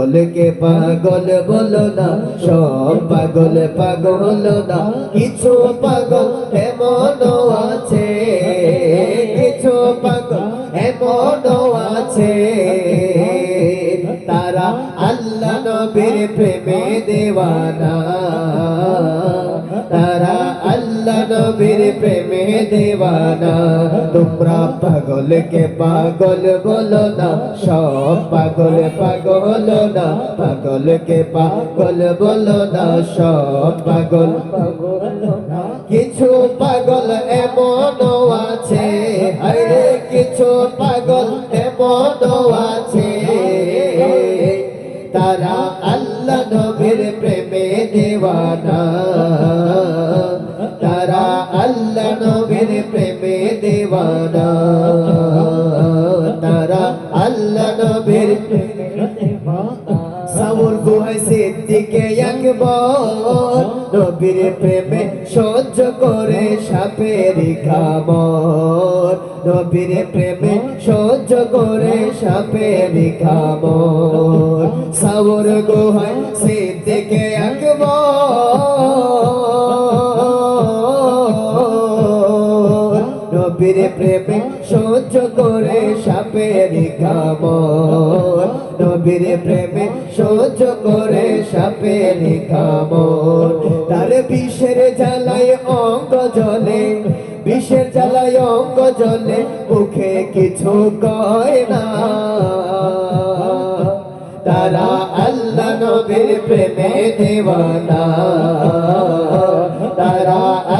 পাগলকে পাগল বলো না, সব পাগল পাগল না। কিছু পাগল এমন আছে, কিছু পাগল এমন আছে। তারা আল্লাহ নবীর প্রেমে দেওয়ানা, তারা দেওয়ানা তোমরা পাগলকে পাগল বলো না সব পাগল পাগল না পাগলকে পাগল বলো না সব পাগল কিছু পাগল এমন আছে আরে কিছু পাগল এমন আছে তারা আল্লাহ নবীর প্রেমে দেওয়ানা গুহায় সিদ্দিকে একবার নবীর প্রেমে সহ্য করে সাপের খামর নবীর প্রেমে সহ্য করে সাপের খামর সামর গুহায় সিদ্দিকে একবার নবীর প্রেমে সহ্য করে সাপের কামড়। নবীর প্রেমে সহ্য করে সাপের কামড়। তার বিষের জ্বালায় অঙ্গ জলে বিষের জ্বালায় অঙ্গ জলে মুখে কিছু কয় না। তারা আল্লাহ নবীর প্রেমে দেওয়ানা।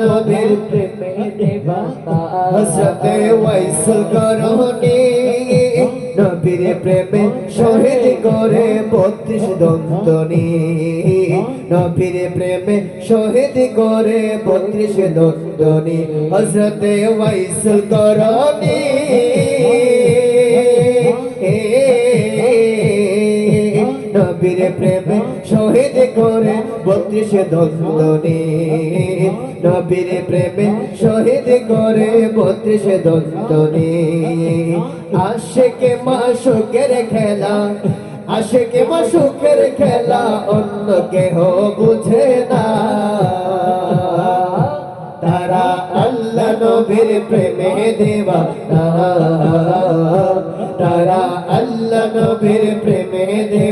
নবীর প্রেমে দেওয়ানা হসরতে ওয়াইসুল করনি নবীর প্রেমে শহীদ করে বত্রিশ দন্তনি। নবীর প্রেমে শহীদ করে বত্রিশ দন্তনি। হসরতে ওয়াইসল করনি নবীর প্রেমে শহীদ করে বত্রিশে দ্বন্দ্বনি নবীর প্রেমে শহীদ করে বত্রিশে দ্বন্দ্বনি আশেকে মাসুকের খেলা, আশেকে মাসুকের খেলা অন্য কেহ বুঝে না। তারা আল্লাহ নবীর প্রেমে দেওয়া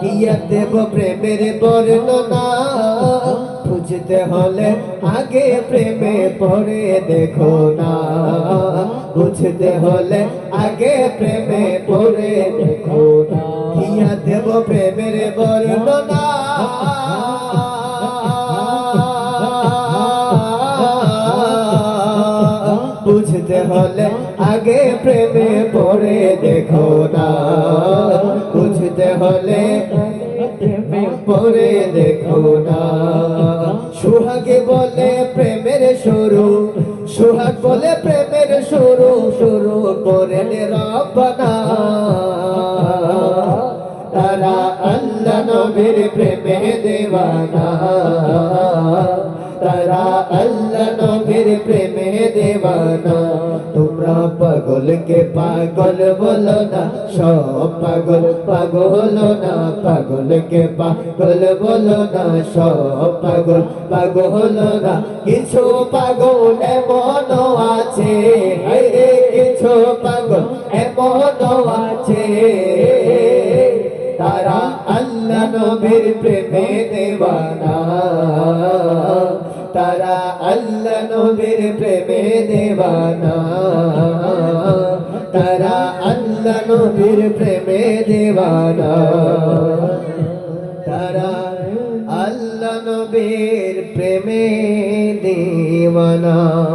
কিয়া দেব প্রেমের বর্ণনা? বুঝতে হলে আগে প্রেমে পড়ে দেখো না। বুঝতে হলে আগে প্রেমে পড়ে দেখো না। কিয়া দেব প্রেমের বর্ণনা? বুঝতে হলে আগে প্রেমে পড়ে দেখো না। প্রেমে পড়ে দেখো না। সুহাগে বলে, প্রেমের শুরু সুহাগ বলে, প্রেমের শুরু শুরু করে রব্বানা। তারা আল্লাহ নবীর প্রেমে দেওয়ানা। তারা আল্লাহ নবীর প্রেমে দেওয়ানা। তোমরা পাগলকে পাগল বলো না, সব পাগল পাগল না। পাগলকে পাগল বলো না, সব পাগল পাগল না। কিছু পাগল এমন আছে কিছু পাগল এমন আছে। তারা আল্লাহ নবীর প্রেমে দেওয়ানা। তারা আল্লাহ নবীর প্রেমে দেওয়ানা। তারা আল্লাহ নবীর প্রেমে দেওয়ানা। তারা আল্লাহ নবীর প্রেমে দেওয়ানা।